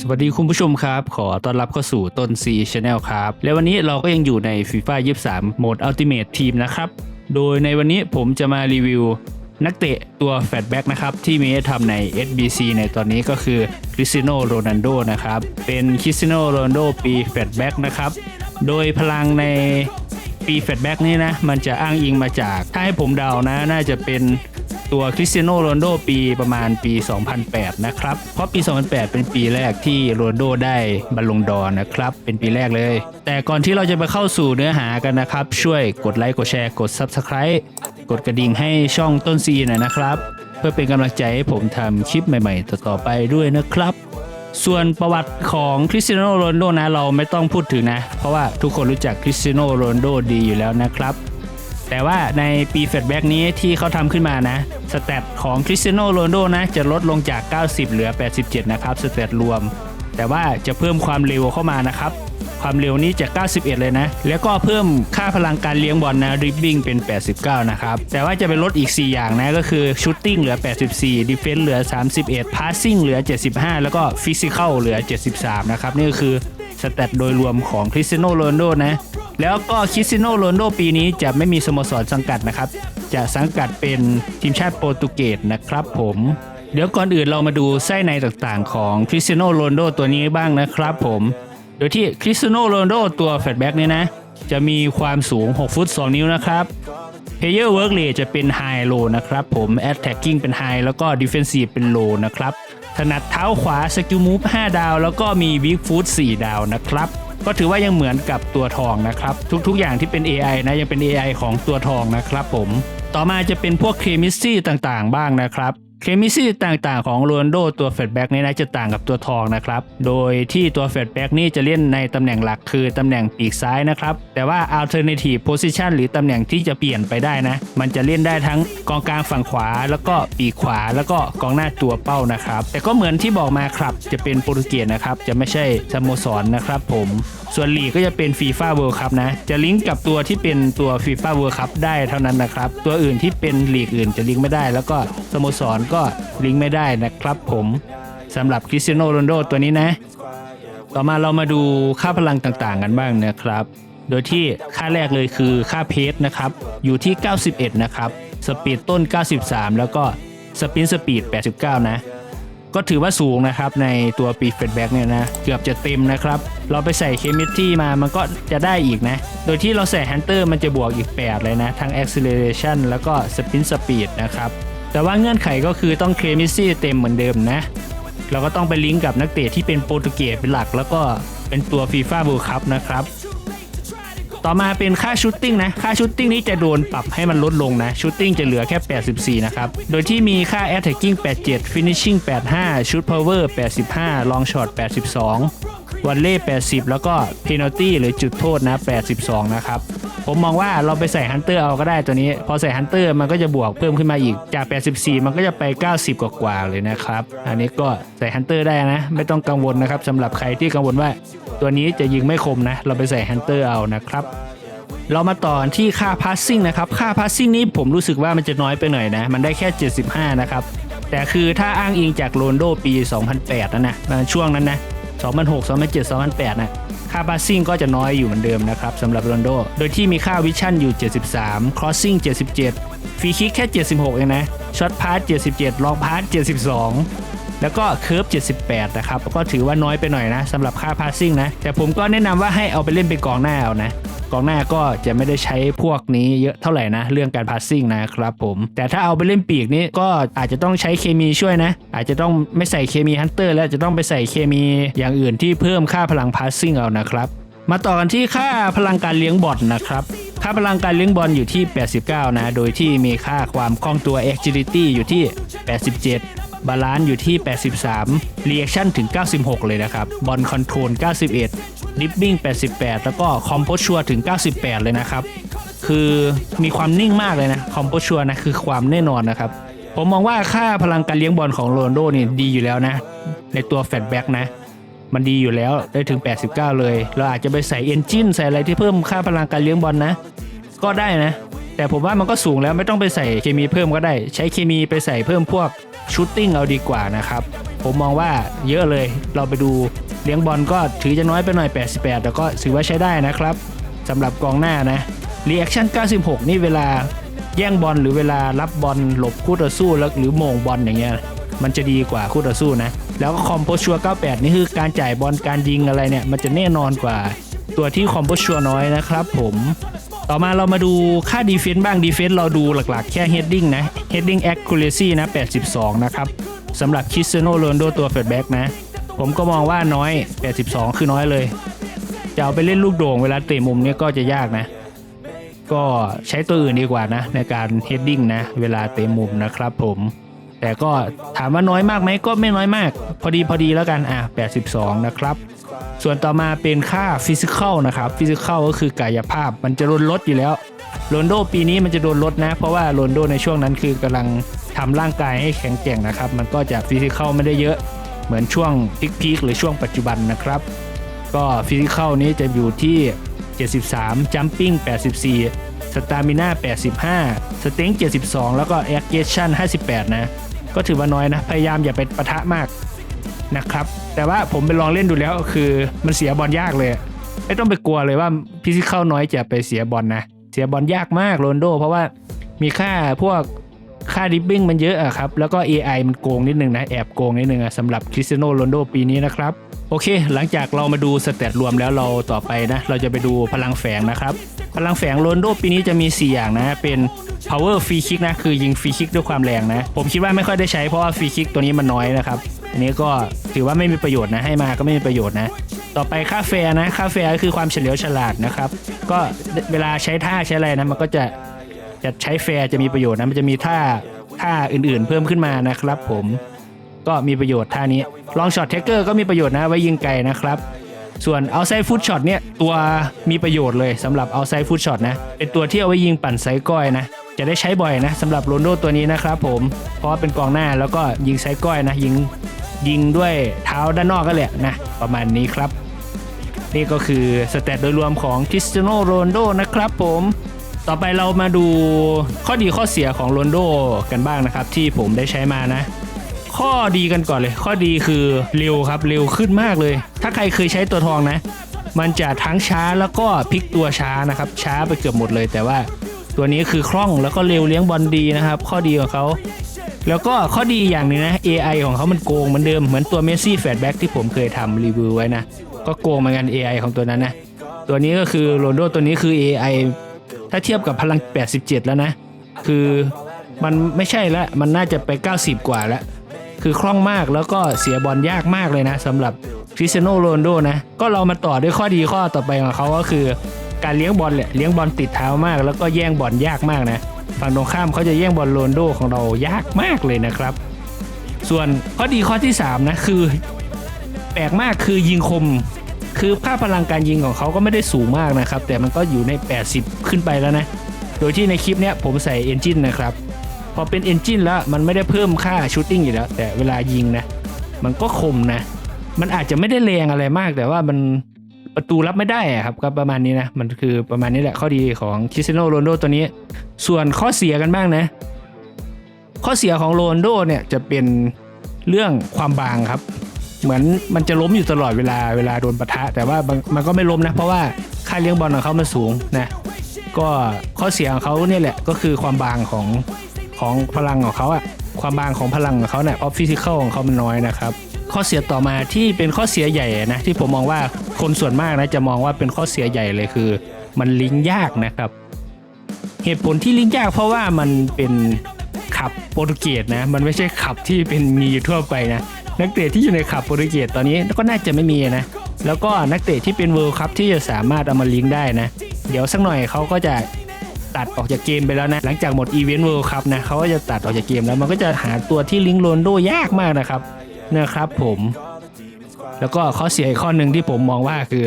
สวัสดีคุณผู้ชมครับ ขอต้อนรับเข้าสู่ต้น C Channel ครับ และวันนี้เราก็ยังอยู่ใน FIFA 23 โหมด Ultimate Team นะครับ โดยในวันนี้ผมจะมารีวิว นักเตะตัวแฟตแบ็กนะครับ ที่มีทำใน SBC ในตอนนี้ก็คือคริสตียโนโรนัลโดนะครับ เป็นคริสตียโนโรนัลโดปีแฟตแบ็กนะครับ โดยพลังในปีแฟตแบ็กนี้นะ มันจะอ้างอิงมาจาก ถ้าให้ผมเดานะ น่าจะเป็น ตัวคริสเตียโนโรนโดปีประมาณปี 2008 นะครับ เพราะปี 2008 เป็นปีแรกที่โรนโดได้บอลลงดอร์นะครับ เป็นปีแรกเลย แต่ก่อนที่เราจะไปเข้าสู่เนื้อหากันนะครับ ช่วยกดไลค์กดแชร์กด Subscribe กดกระดิ่งให้ช่องต้นซีหน่อยนะครับ เพื่อเป็นกำลังใจให้ผมทำคลิปใหม่ๆ ต่อๆไปด้วยนะครับส่วนประวัติของคริสเตียโนโรนโดนะเราไม่ต้องพูดถึงนะ เพราะว่าทุกคนรู้จักคริสเตียโนโรนโดดีอยู่แล้วนะครับ แต่ว่าในปีเฟดแบ็กนี้ที่เขาทำขึ้นมานะสเตตของคริสเตียโนโรนโดนะ จะลดลงจาก 90 เหลือ 87 นะครับสเตตรวม แต่ว่าจะเพิ่มความเร็วเข้ามานะครับ ความเร็วนี้จาก 91 เลยนะ แล้วก็เพิ่มค่าพลังการเลี้ยงบอลนะริบบิ้งเป็น 89 นะครับ แต่ว่าจะไปลดอีก 4 อย่างนะ ก็คือชูตติ้งเหลือ 84ดิเฟน s ์เหลือ 31พาสซิ่งเหลือ 75 แล้วก็ฟิสิก a ลเหลือ 73 นะครับ นี่ก็คือสเตตโดยรวมของคริสเตียโนโรนโดนะ แล้วก็คริสตียโนโรนโดปีนี้จะไม่มีสโมสรสังกัดนะครับ จะสังกัดเป็นทีมชาติโปรตุเกสนะครับผมเดี๋ยวก่อนอื่นเรามาดูไส้ในต่างๆ ของคริสเตียโนโรนโดตัวนี้บ้างนะครับผม โดยที่คริสเตียโนโรนโดตัวแฟตแบ็กเนี่ยนะ จะมีความสูง 6 ฟุต 2 นิ้วนะครับ Player Work Rate จะเป็น High Low นะครับผม Attacking เป็น High แล้วก็ Defensive เป็น Low นะครับ ถนัดเท้าขวา Skill Move 5 ดาว แล้วก็มี Weak Foot 4 ดาวนะครับ ก็ถือว่ายังเหมือนกับตัวทองนะครับ ทุกๆอย่างที่เป็น AI นะยังเป็น AI ของตัวทองนะครับผม ต่อมาจะเป็นพวกเคมิสซี่ต่างๆ บ้างนะครับ เคมิซี่ต่างๆของโรนโดตัวเฟดแบ็กนี่นะจะต่างกับตัวทองนะครับ โดยที่ตัวเฟดแบ็กนี่จะเล่นในตำแหน่งหลักคือตำแหน่งปีกซ้ายนะครับ แต่ว่า alternative position หรือตำแหน่งที่จะเปลี่ยนไปได้นะ มันจะเล่นได้ทั้งกองกลางฝั่งขวา แล้วก็ปีกขวา แล้วก็กองหน้าตัวเป้านะครับ แต่ก็เหมือนที่บอกมาครับจะเป็นโปรตุเกสนะครับจะไม่ใช่สโมสรนะครับผม ส่วนลีกก็จะเป็นฟีฟ่าเวิลด์คัพนะ จะลิงก์กับตัวที่เป็นตัวฟีฟ่าเวิลด์คัพได้เท่านั้นนะครับ ตัวอื่นที่เป็นลีกอื่นจะลิงก์ไม่ได้ แล้วก็สโมสรก็ลิงก์ไม่ได้นะครับผมสำหรับคริสเตียโนโรนโดตัวนี้นะ ต่อมาเรามาดูค่าพลังต่างๆ กันบ้างนะครับ โดยที่ค่าแรกเลยคือค่าเพจนะครับ อยู่ที่ 91 นะครับ สปีดต้น 93 แล้วก็สปินสปีด 89 นะ ก็ถือว่าสูงนะครับในตัวปีเฟดแบ็กเนี่ยนะเกือบจะเต็มนะครับ เราไปใส่เคมิสที่มามันก็จะได้อีกนะ โดยที่เราใส่ฮันเตอร์มันจะบวกอีก 8 เลยนะ ทั้ง acceleration แล้วก็ spin speed นะครับ แต่ว่าเงื่อนไขก็คือต้องเคมิสที่เต็มเหมือนเดิมนะ เราก็ต้องไปลิงก์กับนักเตะที่เป็นโปรตุเกสเป็นหลัก แล้วก็เป็นตัวฟีฟ่า o ูคัพนะครับ ต่อมาเป็นค่าชูตติ้งนะ ค่าชูตติ้งนี้จะโดนปรับให้มันลดลงนะ ชูตติ้งจะเหลือแค่ 84 นะครับ โดยที่มีค่า attacking 87 finishing 85 shoot power 85 long shot 82 วันเล่80 แล้วก็ penalty หรือจุดโทษนะ 82 นะครับ ผมมองว่าเราไปใส่ฮันเตอร์เอาก็ได้ตัวนี้ พอใส่ฮันเตอร์มันก็จะบวกเพิ่มขึ้นมาอีก จาก 84 มันก็จะไป 90 กว่าๆเลยนะครับ อันนี้ก็ใส่ฮันเตอร์ได้นะ ไม่ต้องกังวลนะครับสำหรับใครที่กังวลว่า ตัวนี้จะยิงไม่คมนะ เราไปใส่ฮันเตอร์เอานะครับ เรามาต่อที่ค่าพาสซิ่งนะครับ ค่าพาสซิ่งนี้ผมรู้สึกว่ามันจะน้อยไปหน่อยนะ มันได้แค่ 75 นะครับ แต่คือถ้าอ้างอิงจากโรนโดปี 2008นะนะช่วงนั้นนะ 2006 2007 2008นะค่าพาสซิ่งก็จะน้อยอยู่เหมือนเดิมนะครับสำหรับโรนโด โดยที่มีค่าวิชั่นอยู่ 73 ครอสซิ่ง 77 ฟรีคิกแค่ 76 เองนะ ช็อตพาส77 ลองพาส72 แล้วก็เคิร์ฟ78 นะครับ ก็ถือว่าน้อยไปหน่อยนะสำหรับค่าพาสซิ่งนะ แต่ผมก็แนะนำว่าให้เอาไปเล่นเป็นกองหน้าเอานะกองหน้าก็จะไม่ได้ใช้พวกนี้เยอะเท่าไหร่นะ เรื่องการพาสซิ่งนะครับผม แต่ถ้าเอาไปเล่นปีกนี้ก็อาจจะต้องใช้เคมีช่วยนะ อาจจะต้องไม่ใส่เคมีฮันเตอร์แล้วจะต้องไปใส่เคมีอย่างอื่นที่เพิ่มค่าพลังพาสซิ่งเอานะครับ มาต่อกันที่ค่าพลังการเลี้ยงบอลนะครับค่าพลังการเลี้ยงบอลอยู่ที่ 89 นะ โดยที่มีค่าความคล่องตัว agility อยู่ที่ 87 บาลานซ์อยู่ที่ 83 reaction ถึง 96 เลยนะครับ บอลคอนโทรล 91 ดิฟบิ้ง 88 แล้วก็คอมโพชัวถึง 98 เลยนะครับ คือมีความนิ่งมากเลยนะคอมโพชัวนะ คือความแน่นอนนะครับ ผมมองว่าค่าพลังการเลี้ยงบอลของโรนโดนี่ดีอยู่แล้วนะ ในตัวแฟตแบ็กนะ มันดีอยู่แล้วได้ถึง 89 เลย เราอาจจะไปใส่เอนจินใส่อะไรที่เพิ่มค่าพลังการเลี้ยงบอลนะ ก็ได้นะแต่ผมว่ามันก็สูงแล้วไม่ต้องไปใส่เคมีเพิ่มก็ได้ ใช้เคมีไปใส่เพิ่มพวก ชูตติ้งเอาดีกว่านะครับ ผมมองว่าเยอะเลยเราไปดูเลี้ยงบอลก็ถือจะน้อยไปหน่อย 88 แต่ก็ถือว่าใช้ได้นะครับสำหรับกองหน้านะรีแอคชั่น 96 นี่เวลาแย่งบอลหรือเวลารับบอลหลบคู่ต่อสู้แล้วหรือโมงบอลอย่างเงี้ยมันจะดีกว่าคู่ต่อสู้นะ แล้วก็คอมโพชัว98 นี่คือการจ่ายบอลการยิงอะไรเนี่ย มันจะแน่นอนกว่า ตัวที่คอมโพชัวน้อยนะครับผม ต่อมาเรามาดูค่าดีเฟนต์บ้างดีเฟนต์เราดูหลักๆ แค่ heading นะ heading accuracy นะ 82 นะครับสำหรับค i สเซโนโรนโดตัวเฟดแบ็กนะ ผมก็มองว่าน้อย 82 คือน้อยเลย จะเอาไปเล่นลูกโด่งเวลาเตะมุมเนี่ยก็จะยากนะ ก็ใช้ตัวอื่นดีกว่านะ ในการ heading นะ เวลาเตะมุมนะครับผมแต่ก็ถามว่าน้อยมากไหมก็ไม่น้อยมาก พอดีพอดีแล้วกันอะ82 นะครับ ส่วนต่อมาเป็นค่าฟิสิก a l นะครับฟิสิก a l ก็คือกายภาพมันจะโดนลดอยู่แล้วโรนโดปีนี้มันจะโดนลดนะ เพราะว่าโรนโดในช่วงนั้นคือกำลังทำร่างกายให้แข็งแกร่งนะครับ มันก็จะฟิสิก a l ไม่ได้เยอะเหมือนช่วงพีคๆหรือช่วงปัจจุบันนะครับ ก็ฟิสิก a l นี้จะอยู่ที่ 73 jumping 84 stamina 85 strength 72 แล้วก็ aggression 58 นะ ก็ถือว่าน้อยนะ พยายามอย่าไปปะทะมาก นะครับ แต่ว่าผมไปลองเล่นดูแล้วคือมันเสียบอลยากเลย ไม่ต้องไปกลัวเลยว่าพิซิเข้าน้อยจะไปเสียบอลนะ เสียบอลยากมากโรนโด เพราะว่ามีค่าพวกค่าดิบบิ้งมันเยอะอะครับ แล้วก็ AI มันโกงนิดนึงนะ แอบโกงนิดนึงอะสำหรับคริสเตียโนโรนโดปีนี้นะครับ โอเค หลังจากเรามาดูสเตตรวมแล้วเราต่อไปนะ เราจะไปดูพลังแฝงนะครับ พลังแฝงโรนโดปีนี้จะมี 4 อย่างนะ เป็น power free kick นะ คือยิงฟรีคิกด้วยความแรงนะ ผมคิดว่าไม่ค่อยได้ใช้เพราะว่าฟรีคิกตัวนี้มันน้อยนะครับ อันนี้ก็ถือว่าไม่มีประโยชน์นะให้มาก็ไม่มีประโยชน์นะ ต่อไปค่าแฟร์นะค่าแฟร์ก็คือความเฉลียวฉลาดนะครับ ก็เวลาใช้ท่าใช้อะไรนะมันก็จะจะใช้แฟร์จะมีประโยชน์นะมันจะมีท่าท่าอื่นๆ เพิ่มขึ้นมานะครับผมก็มีประโยชน์ท่านี้ลองช็อตเทคเกอร์ก็มีประโยชน์นะไว้ยิงไกลนะครับส่วน outside foot shot เนี่ยตัวมีประโยชน์เลยสำหรับ outside foot shot นะเป็นตัวที่เอาไว้ยิงปั่นไซก้อยนะจะได้ใช้บ่อยนะสำหรับโรนโดตัวนี้นะครับผมเพราะว่าเป็นกองหน้าแล้วก็ยิงไซก้อยนะยิง ยิงด้วยเท้าด้านนอกก็แหละนะ ประมาณนี้ครับ นี่ก็คือสเตตโดยรวมของคริสเตียโนโรนโดนะครับผมต่อไปเรามาดูข้อดีข้อเสียของโรนโดกันบ้างนะครับ ที่ผมได้ใช้มานะ ข้อดีกันก่อนเลย ข้อดีคือเร็วครับเร็วขึ้นมากเลย ถ้าใครเคยใช้ตัวทองนะ มันจะทั้งช้าแล้วก็พลิกตัวช้านะครับ ช้าไปเกือบหมดเลย แต่ว่าตัวนี้คือคล่องแล้วก็เร็วเลี้ยงบอลดีนะครับ ข้อดีของเขา แล้วก็ข้อดีอย่างหนึงนะ AI ของเขามันโกงเหมือนเดิมเหมือนตัวเมสซี่แฟดแบ็กที่ผมเคยทำรีวิวไว้นะ ก็โกงเหมือนกัน AI ของตัวนั้นนะ ตัวนี้ก็คือโรนโดตัวนี้คือ AI ถ้าเทียบกับพลัง 87 แล้วนะ คือมันไม่ใช่ละมันน่าจะไป 90 กว่าแล้ว คือคล่องมากแล้วก็เสียบอลยากมากเลยนะสำหรับคริสเตียโนโรนโดนะ ก็เรามาต่อด้วยข้อดีข้อต่อไปของเขาก็คือ การเลี้ยงบอลแหละเลี้ยงบอลติดเท้ามาก แล้วก็แย่งบอลยากมากนะ ฝั่งตรงข้ามเขาจะแย่งบอลโรนโดของเรายากมากเลยนะครับ ส่วนข้อดีข้อที่ 3 นะ คือ แปลกมากคือยิงคม คือค่าพลังการยิงของเขาก็ไม่ได้สูงมากนะครับ แต่มันก็อยู่ใน 80 ขึ้นไปแล้วนะ โดยที่ในคลิปเนี้ยผมใส่เอนจินนะครับ พอเป็นเอนจินแล้วมันไม่ได้เพิ่มค่าชูตติ้งอยู่แล้ว แต่เวลายิงนะ มันก็คมนะ มันอาจจะไม่ได้แรงอะไรมากแต่ว่ามัน ประตูรับไม่ได้ครับก็ประมาณนี้นะ มันคือประมาณนี้แหละข้อดีของคริสเตียโนโรนโดตัวนี้ ส่วนข้อเสียกันบ้างนะ ข้อเสียของโรนโดเนี่ยจะเป็นเรื่องความบางครับ เหมือนมันจะล้มอยู่ตลอดเวลาเวลาโดนปะทะ แต่ว่ามันก็ไม่ล้มนะ เพราะว่าค่าเลี้ยงบอลของเขามันสูงนะก็ข้อเสียของเขาเนี่ยแหละก็คือความบางของของพลังของเขาอะความบางของพลังของเขาเนี่ยเพราะฟิสิกอลของเขามันน้อยนะครับ ข้อเสียต่อมาที่เป็นข้อเสียใหญ่นะที่ผมมองว่าคนส่วนมากนะจะมองว่าเป็นข้อเสียใหญ่เลยคือ มันลิงก์ยากนะครับ เหตุผลที่ลิงก์ยากเพราะว่ามันเป็นขับโปรตุเกสนะมันไม่ใช่ขับที่เป็นมีอยู่ทั่วไปนะนักเตะที่อยู่ในขับโปรตุเกสตอนนี้ก็น่าจะไม่มีนะแล้วก็นักเตะที่เป็นเวิลด์คัพที่จะสามารถเอามาลิงก์ได้นะ เดี๋ยวสักหน่อยเขาก็จะตัดออกจากเกมไปแล้วนะ หลังจากหมดอีเวนต์เวิลด์คัพนะเขาก็จะตัดออกจากเกมแล้วมันก็จะหาตัวที่ลิงก์โรนโดยากมากนะครับ นะครับผม แล้วก็ข้อเสียอีกข้อหนึ่งที่ผมมองว่าคือ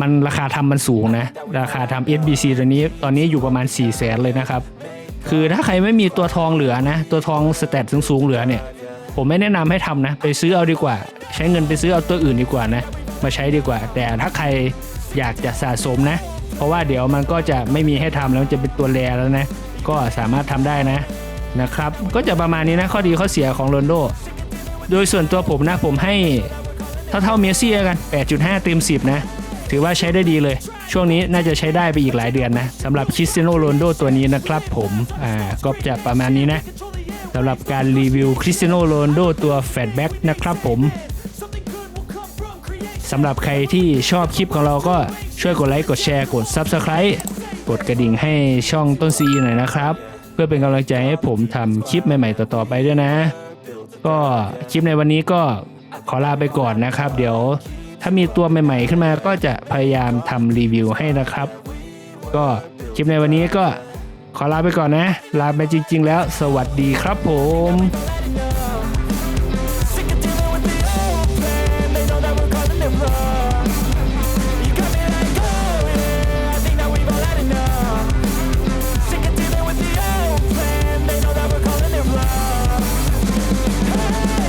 มันราคาทำมันสูงนะ ราคาทำ SBC ตัวนี้ตอนนี้อยู่ประมาณ 4 0 0แสนเลยนะครับ คือถ้าใครไม่มีตัวทองเหลือนะ ตัวทองสเตตสูงๆเหลือเนี่ย ผมไม่แนะนำให้ทำนะ ไปซื้อเอาดีกว่า ใช้เงินไปซื้อเอาตัวอื่นดีกว่านะ มาใช้ดีกว่า แต่ถ้าใครอยากจะสะสมนะ เพราะว่าเดี๋ยวมันก็จะไม่มีให้ทำแล้วมันจะเป็นตัวแรแล้วนะ ก็สามารถทำได้นะนะครับ ก็จะประมาณนี้นะข้อดีข้อเสียของโรนโด โดยส่วนตัวผมนะผมให้เท่าเท่าๆเมสซี่กัน 8.5 เต็ม 10 นะ ถือว่าใช้ได้ดีเลย ช่วงนี้น่าจะใช้ได้ไปอีกหลายเดือนนะสำหรับคริสเตียโนโรนโดตัวนี้นะครับผมอ่าก็จะประมาณนี้นะสำหรับการรีวิวคริสเตียโนโรนโดตัวแฟตแบ็กนะครับผมสำหรับใครที่ชอบคลิปของเราก็ช่วยกดไลค์กดแชร์กด Subscribe กดกระดิ่งให้ช่องต้นซีหน่อยนะครับ เพื่อเป็นกำลังใจให้ผมทำคลิปใหม่ๆต่อๆไปด้วยนะ ก็คลิปในวันนี้ก็ขอลาไปก่อนนะครับ เดี๋ยวถ้ามีตัวใหม่ ๆ ขึ้นมาก็จะพยายามทำรีวิวให้นะครับ ก็คลิปในวันนี้ก็ขอลาไปก่อนนะ ลาไปจริง ๆ แล้ว สวัสดีครับผม